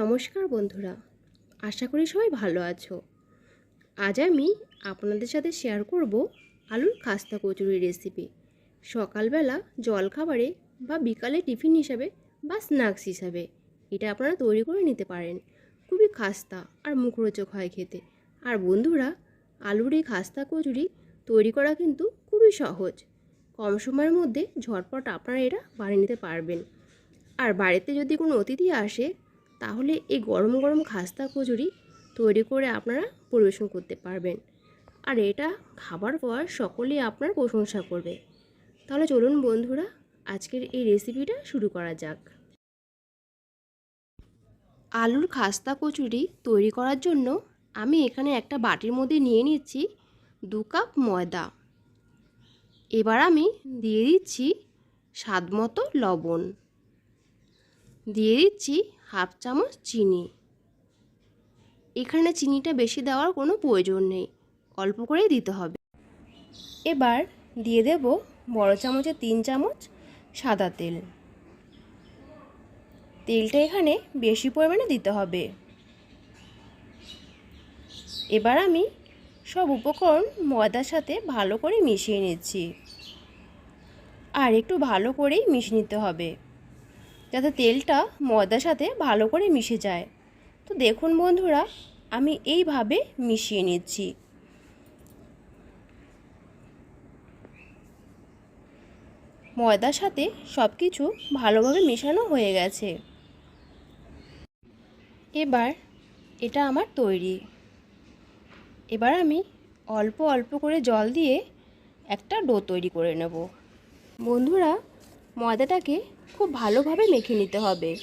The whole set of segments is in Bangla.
নমস্কার বন্ধুরা, আশা করি সবাই ভালো আছো। আজ আমি আপনাদের সাথে শেয়ার করব আলুর খাস্তা কচুরি রেসিপি সকালবেলা জলখাবারে বা বিকালে টিফিন হিসাবে বা স্ন্যাক্স হিসাবে, এটা আপনারা তৈরি করে নিতে পারেন। খুবই খাস্তা আর মুখরোচক হয় খেতে। আর বন্ধুরা, আলুর এই খাস্তা কচুরি তৈরি করা কিন্তু খুবই সহজ। কম সময়ের মধ্যে ঝটপট আপনারা এটা বানিয়ে নিতে পারবেন। আর বাড়িতে যদি কোনো অতিথি আসে তাহলে এই গরম গরম খাস্তা কচুরি তৈরি করে আপনারা পরিবেশন করতে পারবেন। আর এটা খাবার পর সকলেই আপনার প্রশংসা করবে। তাহলে চলুন বন্ধুরা, আজকের এই রেসিপিটা শুরু করা যাক। আলুর খাস্তা কচুরি তৈরি করার জন্য আমি এখানে একটা বাটির মধ্যে নিয়ে নিচ্ছি দু কাপ ময়দা। এবার আমি দিয়ে দিচ্ছি স্বাদ মতো লবণ। দিয়ে দিচ্ছি হাফ চামচ চিনি। এখানে চিনিটা বেশি দেওয়ার কোনো প্রয়োজন নেই, অল্প করেই দিতে হবে। এবার দিয়ে দেব বড় চামচে তিন চামচ সাদা তেল। তেলটা এখানে বেশি পরিমাণে দিতে হবে। এবার আমি সব উপকরণ ময়দার সাথে ভালো করে মিশিয়ে নিচ্ছি। আর একটু ভালো করেই মিশিয়ে নিতে হবে। যাতে তেলটা ময়দার সাথে ভালো করে মিশে যায়। তো দেখুন বন্ধুরা, আমি এইভাবে মিশিয়ে নিচ্ছি। ময়দার সাথে সব কিছু ভালোভাবে মেশানো হয়ে গেছে। এবার এটা আমার তৈরি। এবার আমি অল্প অল্প করে জল দিয়ে একটা ডো তৈরি করে নেব। বন্ধুরা ময়দাটাকে খুব ভালোভাবে মেখে নিতে হবে।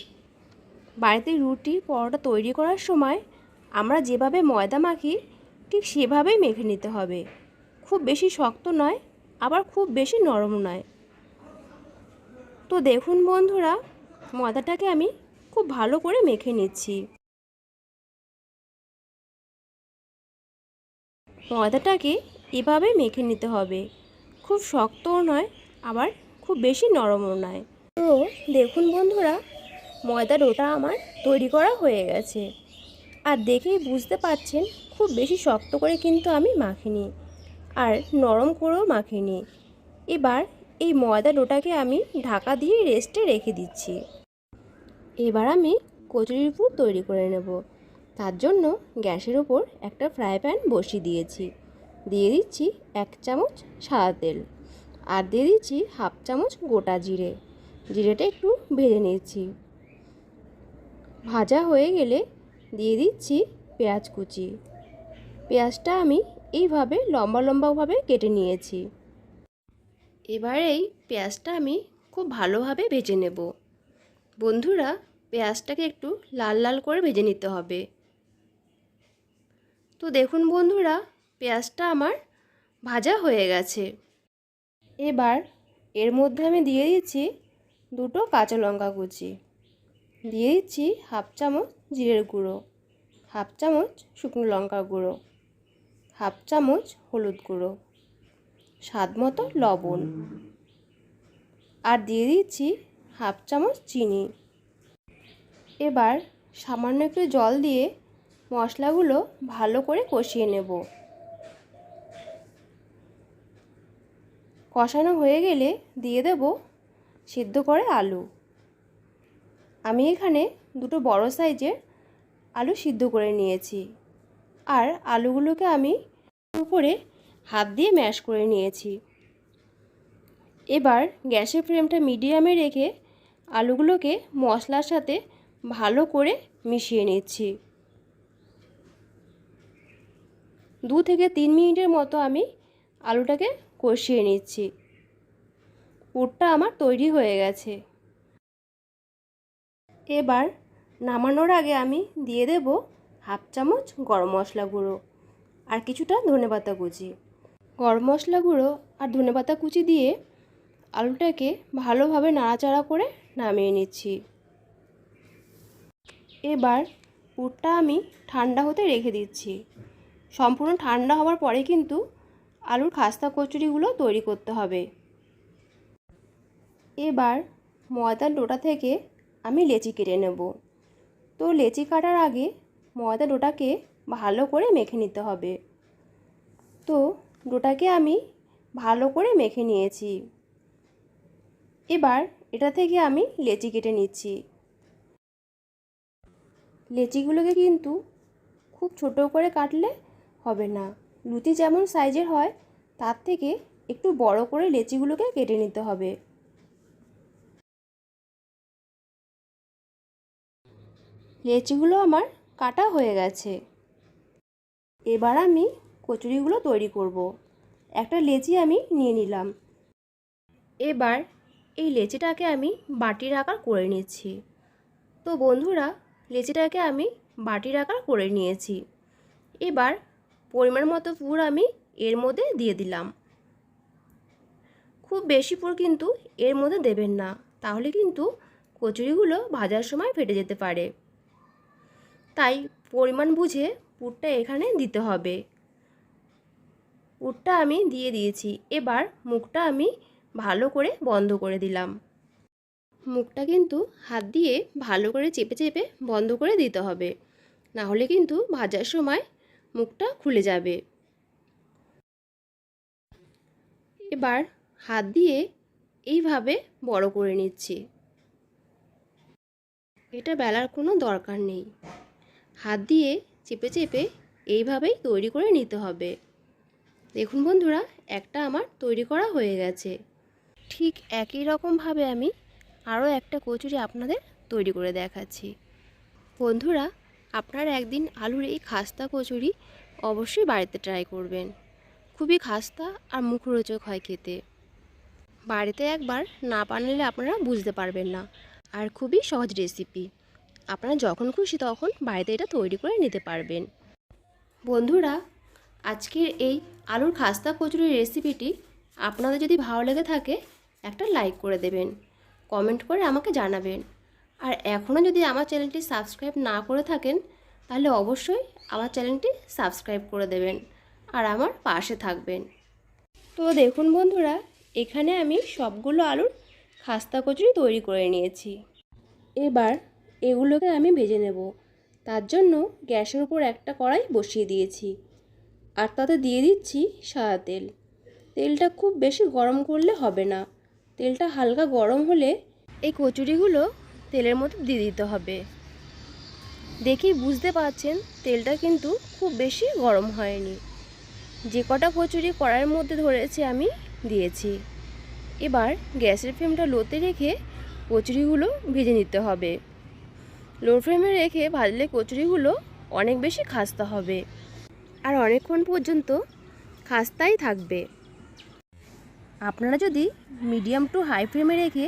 বাড়িতে রুটি, পরোটা তৈরি করার সময় আমরা যেভাবে ময়দা মাখি, ঠিক সেভাবেই মেখে নিতে হবে। খুব বেশি শক্ত নয়, আবার খুব বেশি নরম নয়। তো দেখুন বন্ধুরা, ময়দাটাকে আমি খুব ভালো করে মেখে নিচ্ছি। ময়দাটাকে এভাবে মেখে নিতে হবে। খুব শক্তও নয়, আবার খুব বেশি নরমও নয়। তো দেখুন বন্ধুরা, ময়দা ডোটা আমার তৈরি করা হয়ে গেছে। আর দেখেই বুঝতে পাচ্ছেন খুব বেশি শক্ত করে কিন্তু আমি মাখিনি। আর নরম করেও মাখিনি। এবার এই ময়দা ডোটাকে আমি ঢাকা দিয়ে রেস্টে রেখে দিচ্ছি। এবার আমি কচুরির পুর তৈরি করে নেব। তার জন্য গ্যাসের ওপর একটা ফ্রাই প্যান বসিয়ে দিয়েছি। দিয়ে দিচ্ছি এক চামচ সাদা তেল। আর দিয়ে দিচ্ছি হাফ চামচ গোটা জিরে। জিরেটা একটু ভেজে নিচ্ছি। ভাজা হয়ে গেলে দিয়ে দিচ্ছি পেঁয়াজ কুচি। পেঁয়াজটা আমি এইভাবে লম্বা লম্বাভাবে কেটে নিয়েছি। এবার এই পেঁয়াজটা আমি খুব ভালোভাবে ভেজে নেব। বন্ধুরা, পেঁয়াজটাকে একটু লাল লাল করে ভেজে নিতে হবে। তো দেখুন বন্ধুরা, পেঁয়াজটা আমার ভাজা হয়ে গেছে। এবার এর মধ্যে আমি দিয়ে দিচ্ছি দুটো কাঁচা লঙ্কা কুচি। দিয়ে দিচ্ছি হাফ চামচ জিরের গুঁড়ো, হাফ চামচ শুকনো লঙ্কার গুঁড়ো, হাফ চামচ হলুদ গুঁড়ো, স্বাদ মতো লবণ। আর দিয়ে দিচ্ছি হাফ চামচ চিনি। এবার সামান্য একটু জল দিয়ে মশলাগুলো ভালো করে কষিয়ে নেব। কষানো হয়ে গেলে দিয়ে দেব সিদ্ধ করে আলু। আমি এখানে দুটো বড় সাইজের আলু সিদ্ধ করে নিয়েছি। আর আলুগুলোকে আমি উপরে হাত দিয়ে ম্যাশ করে নিয়েছি। এবার গ্যাসের ফ্লেমটা মিডিয়ামে রেখে আলুগুলোকে মশলার সাথে ভালো করে মিশিয়ে নিচ্ছি। দু থেকে তিন মিনিটের মতো আমি আলুটাকে কষিয়ে নিচ্ছি। পুরটা আমার তৈরি হয়ে গেছে। এবার নামানোর আগে আমি দিয়ে দেব হাফ চামচ গরম মশলা গুঁড়ো আর কিছুটা ধনেপাতা কুচি। গরম মশলা গুঁড়ো আর ধনেপাতা কুচি দিয়ে আলুটাকে ভালোভাবে নাড়াচাড়া করে নামিয়ে নিচ্ছি। এবার পুরটা আমি ঠান্ডা হতে রেখে দিচ্ছি। সম্পূর্ণ ঠান্ডা হওয়ার পরে কিন্তু আলুর খাস্তা কচুরিগুলো তৈরি করতে হবে। এবার ময়দার ডোটা থেকে আমি লেচি কেটে নেব। তো লেচি কাটার আগে ময়দা ডোটাকে ভালো করে মেখে নিতে হবে। তো ডোটাকে আমি ভালো করে মেখে নিয়েছি। এবার এটা থেকে আমি লেচি কেটে নিচ্ছি। লেচিগুলোকে কিন্তু খুব ছোট করে কাটলে হবে না। লুচি যেমন সাইজের হয়, তার থেকে একটু বড় করে লেচিগুলোকে কেটে নিতে হবে। লেচিগুলো আমার কাটা হয়ে গেছে। এবার আমি কচুরিগুলো তৈরি করব। একটা লেচি আমি নিয়ে নিলাম। এবার এই লেচিটাকে আমি বাটির আকার করে নিচ্ছি। তো বন্ধুরা, লেচিটাকে আমি বাটির আকার করে নিয়েছি। এবার পরিমাণ মতো পুর আমি এর মধ্যে দিয়ে দিলাম। খুব বেশি পুর কিন্তু এর মধ্যে দেবেন না, তাহলে কিন্তু কচুরিগুলো ভাজার সময় ফেটে যেতে পারে। তাই পরিমাণ বুঝে পুরটা এখানে দিতে হবে। পুরটা আমি দিয়ে দিয়েছি, এবার মুখটা আমি ভালো করে বন্ধ করে দিলাম। মুখটা কিন্তু হাত দিয়ে ভালো করে চেপে চেপে বন্ধ করে দিতে হবে না হলে কিন্তু ভাজার সময় মুখটা খুলে যাবে। এবার হাত দিয়ে এইভাবে বড় করে নিচ্ছি। এটা বেলার কোনো দরকার নেই। হাত দিয়ে চেপে চেপে এইভাবেই তৈরি করে নিতে হবে। দেখুন বন্ধুরা, একটা আমার তৈরি করা হয়ে গেছে। ঠিক একই রকমভাবে আমি আরও একটা কচুরি আপনাদের তৈরি করে দেখাচ্ছি। বন্ধুরা আপনারা একদিন আলুর এই খাস্তা কচুরি অবশ্যই বাড়িতে ট্রাই করবেন। খুবই খাস্তা আর মুখরোচক হয় খেতে। বাড়িতে একবার না বানালে আপনারা বুঝতে পারবেন না। আর খুবই সহজ রেসিপি আপনারা যখন খুশি তখন বাড়িতে এটা তৈরি করে নিতে পারবেন। বন্ধুরা, আজকের এই আলুর খাস্তা কচুরির রেসিপিটি আপনাদের যদি ভালো লেগে থাকে, একটা লাইক করে দেবেন। কমেন্ট করে আমাকে জানাবেন। আর এখনও যদি আমার চ্যানেলটি সাবস্ক্রাইব না করে থাকেন, তাহলে অবশ্যই আমার চ্যানেলটি সাবস্ক্রাইব করে দেবেন আর আমার পাশে থাকবেন। তো দেখুন বন্ধুরা, এখানে আমি সবগুলো আলুর খাস্তা কচুরি তৈরি করে নিয়েছি। এবার এগুলোকে আমি ভেজে নেব। তার জন্য গ্যাসের উপর একটা কড়াই বসিয়ে দিয়েছি আর তাতে দিয়ে দিচ্ছি সাদা তেল। তেলটা খুব বেশি গরম করলে হবে না। তেলটা হালকা গরম হলে এই কচুরিগুলো তেলের মধ্যে দিয়ে দিতে হবে। দেখেই বুঝতে পারছেন, তেলটা কিন্তু খুব বেশি গরম হয়নি। যে কটা কচুরি কড়াইয়ের মধ্যে ধরেছে আমি, দিয়েছি। এবার গ্যাসের ফ্লেমটা লোতে রেখে কচুরিগুলো ভেজে নিতে হবে। লো ফ্লেমে রেখে ভাজলে কচুরিগুলো অনেক বেশি খাস্তা হবে। আর অনেকক্ষণ পর্যন্ত খাস্তাই থাকবে। আপনারা যদি মিডিয়াম টু হাই ফ্লেমে রেখে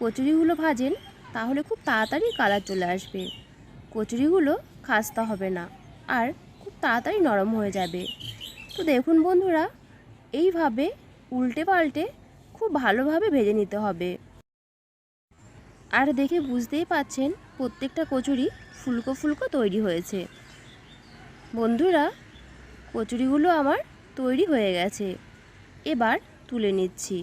কচুরিগুলো ভাজেন তাহলে খুব তাড়াতাড়ি কালার চলে আসবে। কচুরিগুলো খাস্তা হবে না আর খুব তাড়াতাড়ি নরম হয়ে যাবে। তো দেখুন বন্ধুরা, এইভাবে উল্টে পাল্টে খুব ভালোভাবে ভেজে নিতে হবে। আর দেখে বুঝতেই পাচ্ছেন প্রত্যেকটা কচুরি ফুলকো ফুলকো তৈরি হয়েছে। বন্ধুরা, কচুরিগুলো আমার তৈরি হয়ে গেছে। এবার তুলে নিচ্ছি।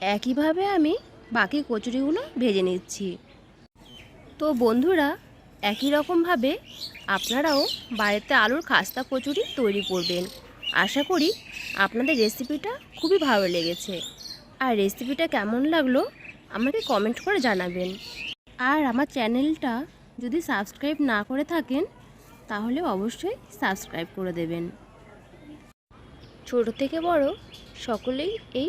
একইভাবে আমি বাকি কচুরিগুলো ভেজে নিচ্ছি। তো বন্ধুরা, একই রকমভাবে আপনারাও বাড়িতে আলুর খাস্তা কচুরি তৈরি করবেন। আশা করি আপনাদের রেসিপিটা খুবই ভালো লেগেছে। আর রেসিপিটা কেমন লাগল আমাকে কমেন্ট করে জানাবেন। আর আমার চ্যানেলটা যদি সাবস্ক্রাইব না করে থাকেন, তাহলে অবশ্যই সাবস্ক্রাইব করে দেবেন। ছোট থেকে বড় সকলেই এই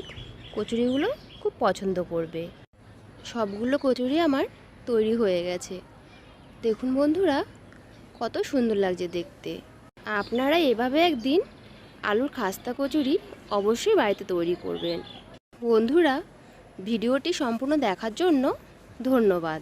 কচুরিগুলো খুব পছন্দ করবে। সবগুলো কচুরি আমার তৈরি হয়ে গেছে। দেখুন বন্ধুরা, কত সুন্দর লাগছে দেখতে। আপনারা এভাবে একদিন আলুর খাস্তা কচুরি অবশ্যই বাড়িতে তৈরি করবেন। বন্ধুরা, ভিডিওটি সম্পূর্ণ দেখার জন্য ধন্যবাদ।